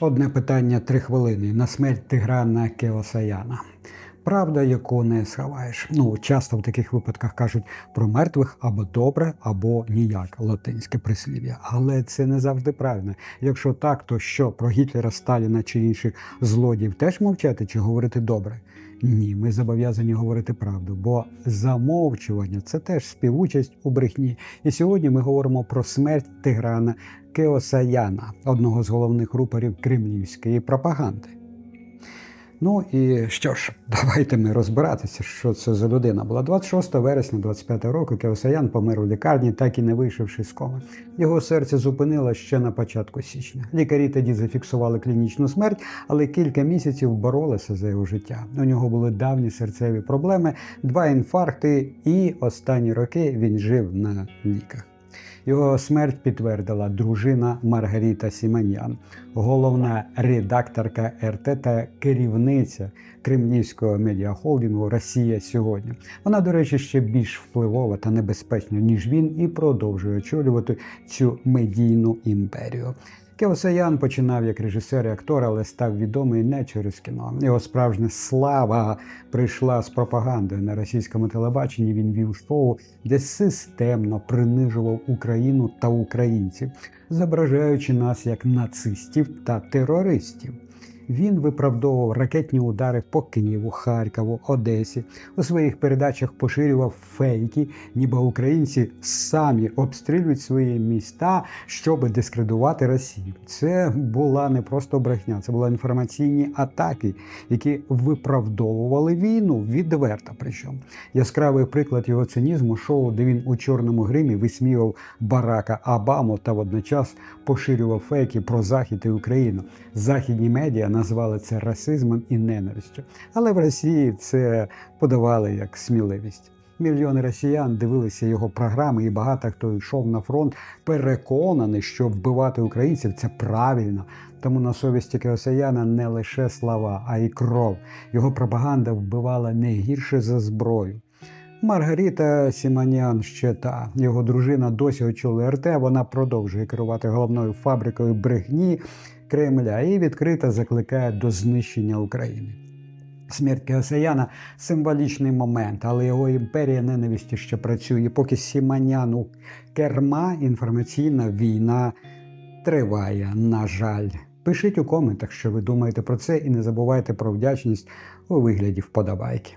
Одне питання три хвилини на смерть Тиграна Кеосаяна. Правда, яку не сховаєш. Ну, часто в таких випадках кажуть про мертвих або добре, або ніяк латинське прислів'я. Але це не завжди правильно. Якщо так, то що про Гітлера, Сталіна чи інших злодіїв теж мовчати чи говорити добре? Ні, ми зобов'язані говорити правду, бо замовчування це теж співучасть у брехні. І сьогодні ми говоримо про смерть Тиграна Кеосаяна, одного з головних рупорів кремлівської пропаганди. Ну і що ж, давайте ми розбиратися, що це за людина була. 26 вересня 25 року Кеосаян помер у лікарні, так і не вийшовши з коми. Його серце зупинило ще на початку січня. Лікарі тоді зафіксували клінічну смерть, але кілька місяців боролися за його життя. У нього були давні серцеві проблеми, два інфаркти, і останні роки він жив на ліках. Його смерть підтвердила дружина Маргарита Сіманян, головна редакторка РТ та керівниця кремлівського медіахолдингу Росія сьогодні. Вона, до речі, ще більш впливова та небезпечна, ніж він, і продовжує очолювати цю медійну імперію. Кеосаян починав як режисер і актор, але став відомий не через кіно. Його справжня слава прийшла з пропагандою на російському телебаченні. Він вів шоу, де системно принижував Україну та українців, зображаючи нас як нацистів та терористів. Він виправдовував ракетні удари по Києву, Харкову, Одесі. У своїх передачах поширював фейки, ніби українці самі обстрілюють свої міста, щоб дискредитувати Росію. Це була не просто брехня, це були інформаційні атаки, які виправдовували війну відверто. Причому яскравий приклад його цинізму шоу, де він у чорному гримі висміював Барака Обаму та водночас поширював фейки про Захід і Україну. Західні медіа назвали це расизмом і ненавистю. Але в Росії це подавали як сміливість. Мільйони росіян дивилися його програми, і багато хто йшов на фронт, переконаний, що вбивати українців це правильно. Тому на совісті Кеосаяна не лише слова, а й кров. Його пропаганда вбивала не гірше за зброю. Маргарита Сіманян ще та його дружина досі очолює РТ. Вона продовжує керувати головною фабрикою брехні Кремля і відкрито закликає до знищення України. Смерть Кеосаяна символічний момент, але його імперія ненависті ще працює. Поки Сіманян у керма інформаційна війна триває, на жаль. Пишіть у коментах, що ви думаєте про це, і не забувайте про вдячність у вигляді вподобайки.